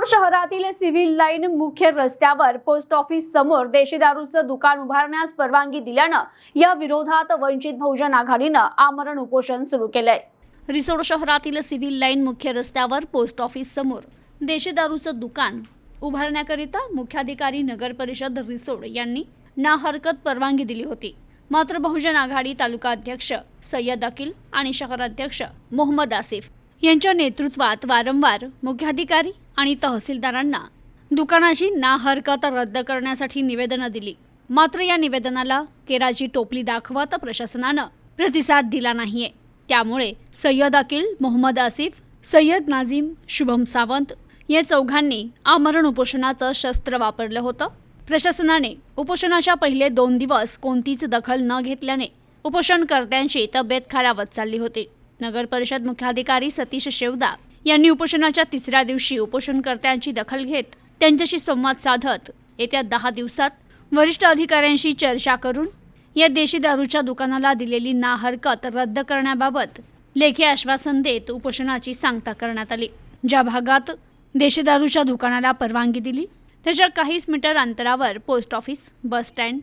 रिसोड शहरातील civil line मुख्य रस्त्यावर पोस्ट ऑफिस समोर देशी दारूचं दुकान उभारण्यास परवानगी दिल्यानं या विरोधात वंचित बहुजन आघाडीनं आमरण उपोषण सुरू केलंय. रिसोड शहरातील सिव्हिल लाईन मुख्य रस्त्यावर पोस्ट ऑफिस समोर देशी दारूचं दुकान उभारण्याकरिता मुख्याधिकारी नगर परिषद रिसोड यांनी ना हरकत परवानगी दिली होती. मात्र बहुजन आघाडी तालुका अध्यक्ष सय्यद अकिल आणि शहराध्यक्ष मोहम्मद आसिफ यांच्या नेतृत्वात वारंवार मुख्याधिकारी आणि तहसीलदारांना दुकानाची ना हरकत रद्द करण्यासाठी निवेदनं दिली. मात्र या निवेदनाला केराची टोपली दाखवत प्रशासनानं प्रतिसाद दिला नाहीये. त्यामुळे सय्यद अकिल मोहम्मद आसिफ सय्यद नाझीम शुभम सावंत या चौघांनी आमरण उपोषणाचं शस्त्र वापरलं होतं. प्रशासनाने उपोषणाच्या पहिले दोन दिवस कोणतीच दखल न घेतल्याने उपोषणकर्त्यांची तब्येत खालावत चालली होती. नगर परिषद मुख्याधिकारी सतीश शेवदा यांनी उपोषणाच्या तिसऱ्या दिवशी उपोषणकर्त्यांची दखल घेत त्यांच्याशी संवाद साधत येत्या दहा दिवसात वरिष्ठ अधिकाऱ्यांशी चर्चा करून या देशी दारूच्या दुकानाला दिलेली ना हरकत रद्द करण्याबाबत लेखी आश्वासन देत उपोषणाची सांगता करण्यात आली. ज्या भागात देशी दारूच्या दुकानाला परवानगी दिली त्याच्या काहीच मीटर अंतरावर post office bus stand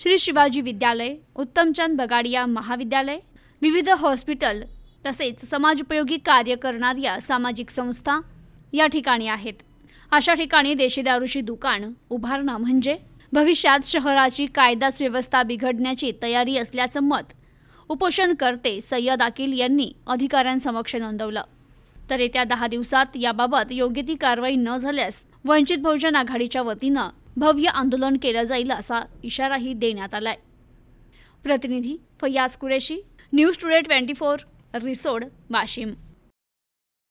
Shri Shivaji Vidyalaya Uttamchand Bagadia महाविद्यालय विविध हॉस्पिटल तसेच समाजोपयोगी कार्य करणाऱ्या सामाजिक संस्था या ठिकाणी आहेत. अशा ठिकाणी देशी दारूची दुकान उभारणं म्हणजे भविष्यात शहराची कायदा सुव्यवस्था बिघडण्याची तयारी असल्याचं मत उपोषणकर्ते सय्यद अकिल यांनी अधिकाऱ्यांसमक्ष नोंदवलं. तर येत्या दहा दिवसात याबाबत योग्य ती कारवाई न झाल्यास वंचित बहुजन आघाडीच्या वतीनं भव्य आंदोलन केलं जाईल असा इशाराही देण्यात आलाय. प्रतिनिधी Fayaz Qureshi news today twenty four. Risod Washim